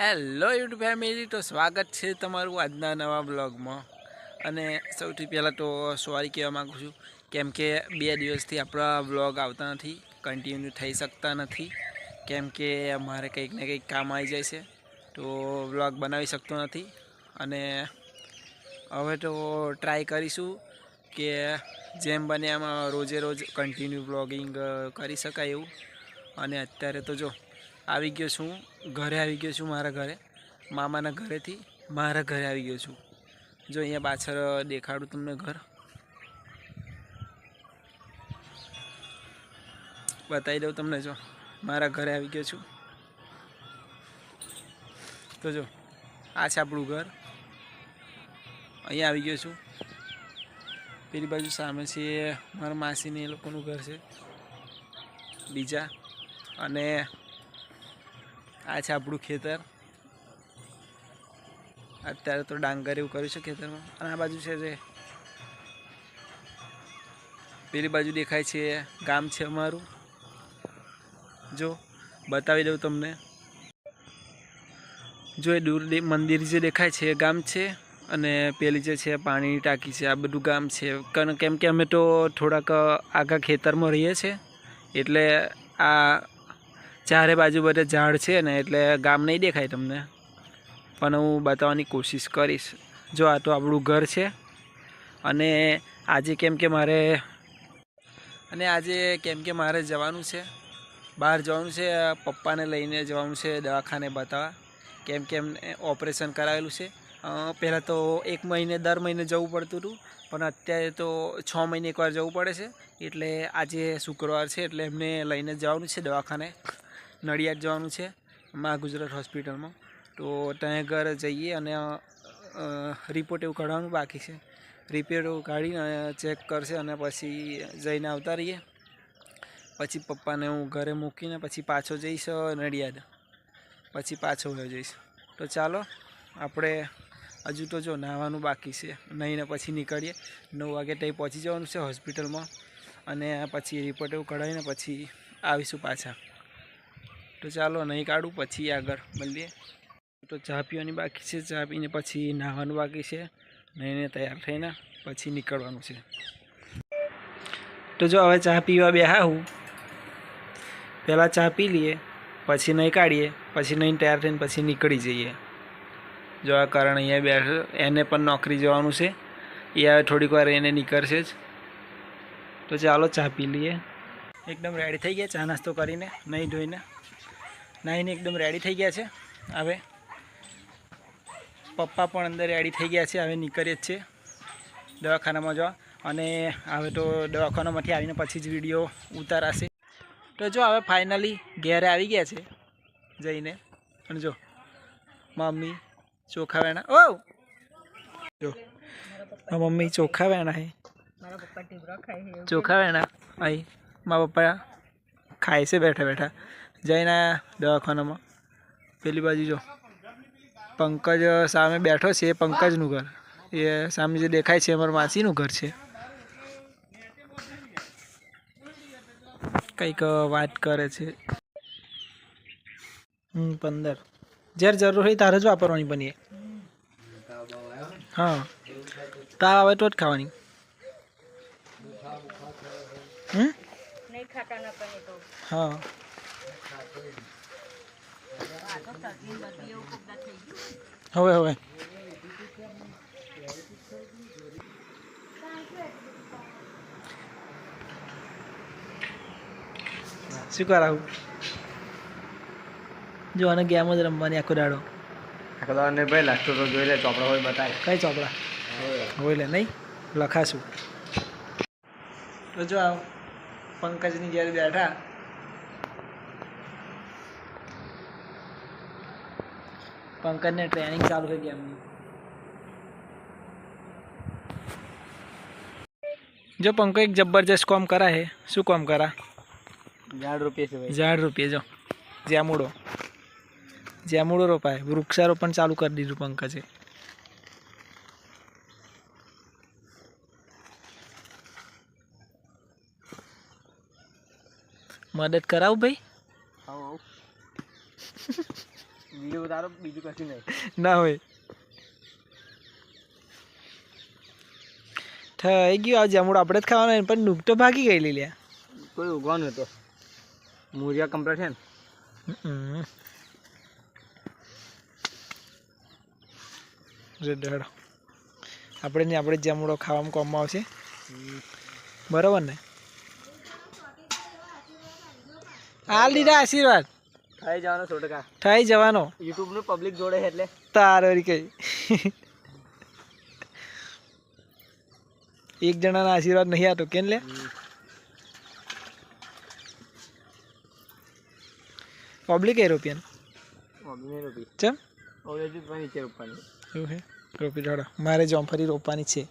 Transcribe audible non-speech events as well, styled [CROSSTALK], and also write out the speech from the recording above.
Hello YouTube family તો સ્વાગત છે તમારું આજના નવા બ્લોગમાં અને સૌથી પહેલાં તો સોરી કહેવા માગું છું, કેમ કે બે દિવસથી આપણા બ્લોગ આવતા નથી કન્ટિન્યુ થઈ શકતા નથી. કેમ કે મારે કંઈક ને કંઈક કામ આવી જાય છે, તો બ્લોગ બનાવી શકતો નથી. અને હવે તો ટ્રાય કરીશું કે જેમ બને એમાં રોજે રોજ કન્ટિન્યુ બ્લોગિંગ કરી શકાય એવું. અને અત્યારે તો જો આવી ગયો છું, ઘરે આવી ગયો છું મારા ઘરે. મામાના ઘરેથી મારા ઘરે આવી ગયો છું. જો અહીંયા પાછળ દેખાડું તમને ઘર. બતાવી દઉં તમને જો, મારા ઘરે આવી ગયો છું. તો જો, આ છે આપણું ઘર. અહીંયા આવી ગયો છું. પેલી બાજુ સામે છે મારા માસીને એ લોકોનું ઘર છે. બીજા. અને આ છે આપણું ખેતર. અત્યારે તો ડાંગર એવું કર્યું છે ખેતરમાં. અને આ બાજુ છે જે પેલી બાજુ દેખાય છે ગામ છે અમારું. જો બતાવી દઉં તમને. જો એ દૂર મંદિર જે દેખાય છે એ ગામ છે અને પેલી જે છે પાણીની ટાંકી છે, આ બધું ગામ છે. કારણ કેમ કે અમે તો થોડાક આગા ખેતરમાં રહીએ છીએ. એટલે આ ચારે બાજુ બધે ઝાડ છે ને, એટલે ગામ નહીં દેખાય તમને. પણ હું બતાવવાની કોશિશ કરીશ. જો આ તો આપણું ઘર છે. અને આજે કેમ કે મારે, અને આજે કેમ કે મારે જવાનું છે. બહાર જવાનું છે, પપ્પાને લઈને જવાનું છે દવાખાને બતાવવા. કેમ કે એમને ઓપરેશન કરાવેલું છે. પહેલાં તો એક મહિને, દર મહિને જવું પડતું હતું. પણ અત્યારે તો છ મહિને એકવાર જવું પડે છે. એટલે આજે શુક્રવાર છે, એટલે એમને લઈને જવાનું છે દવાખાને. નડિયાદ જવાનું છે મા ગુજરાત હોસ્પિટલમાં. તો ત્યાં ઘર જઈએ અને રિપોર્ટ એવું કાઢવાનું બાકી છે. રિપોર્ટ એવું કાઢીને ચેક કરશે અને પછી જઈને આવતા રહીએ. પછી પપ્પાને હું ઘરે મૂકીને પછી પાછો જઈશ નડિયાદ. પછી પાછો વયો જઈશ. તો ચાલો, આપણે હજુ તો જો નાહવાનું બાકી છે. નહીં પછી નીકળીએ. નવ વાગે ત્યાં પહોંચી જવાનું છે હોસ્પિટલમાં. અને પછી રિપોર્ટ એવું કઢાવીને પછી આવીશું પાછા. તો ચાલો નહીં કાઢું, પછી આગળ મળીએ. તો ચા પીવાની બાકી છે, ચા પીને પછી નાહવાનું બાકી છે. નહીને તૈયાર થઈને પછી નીકળવાનું છે. તો જો હવે ચા પીવા બેહા હું. પહેલાં ચા પી લઈએ, પછી નહીં કાઢીએ, પછી નહીં તૈયાર થઈને પછી નીકળી જઈએ. જો આ કારણ અહીંયા બેઠો એને પણ નોકરી જવાનું છે. એ હવે થોડીક વાર એને નીકળશે જ. તો ચાલો ચા પી લઈએ. એકદમ રેડી થઈ ગયા, ચા નાસ્તો કરીને, નહીં ધોઈને. નાહીને એકદમ રેડી થઈ ગયા છે. હવે પપ્પા પણ અંદર રેડી થઈ ગયા છે હવે નીકળીએ જ છે દવાખાનામાં જવા અને હવે તો દવાખાનામાંથી આવીને પછી જ વીડિયો ઉતારાશે. તો જો હવે ફાઇનલી ઘેરે આવી ગયા છે જઈને. અને જો મમ્મી ચોખા વેણા ઓ! જો મમ્મી ચોખા વેણા હે. ચોખા વેણા. અહીં મારા પપ્પા ખાય છે બેઠા બેઠા. જઈને દવાખાનામાં. પેલી બાજુ જો. પંકજ સામે બેઠો છે એ પંકજનું ઘર. એ સામે જે દેખાય છે અમારા માસીનું ઘર છે. કંઈક વાત કરે છે. હમ પંદર. જ્યારે જરૂર હોય ત્યારે જ વાપરવાની બનીએ હા. તાવ આવે તો જ ખાવાની. હા. હવે હવે. શું કરાવું જો આને ગેમ જ રમવાની આખો દાડો. આખલા ને ભાઈ લાગતો તો જોઈ લે ચોપડા હોય બતાય. કઈ ચોપડા? હોય લે નહીં? લખાશું. તો જો આ પંકજની ઘેર બેઠા. પંકજને ટ્રેનિંગ ચાલુ થઈ ગેમની જો પંકજ એક જબરજસ્ત કોમ કરા હે શું કોમ કરા? ઝાડ રૂપિયે છે ઝાડ રોપીએ જો. જામુડો જામુડો રોપાય. વૃક્ષારોપણ ચાલુ કરી દીધું પંકજે. મદદ કરાવું ભાઈ? [LAUGHS] આવો ઉતારો બીજું કશું નહીં. ના હોય. થઈ ગયું આ જામુડ આપણે જ ખાવાનો પણ તો ભાગી ગયેલી લીલ્યા કોઈ ઉગવાનું હતો મૂરિયા કમ્પ્લીટ છે ને. રેડ આપણે ને આપણે જ જામુડો ખાવામાં કોમમાં આવશે. બરાબર ને? આ લીધા આશીર્વાદ. થઈ જવાનો સો ટકા થઈ જવાનો. યુટ્યુબનું પબ્લિક જોડે એટલે. તારો કઈ. એક જણાના આશીર્વાદ નહીં આતો કેમ લે? પબ્લિક એરોપિયન રોપી ચમ? છે રોપી ઢોળો મારે જોમફરી રોપવાની છે.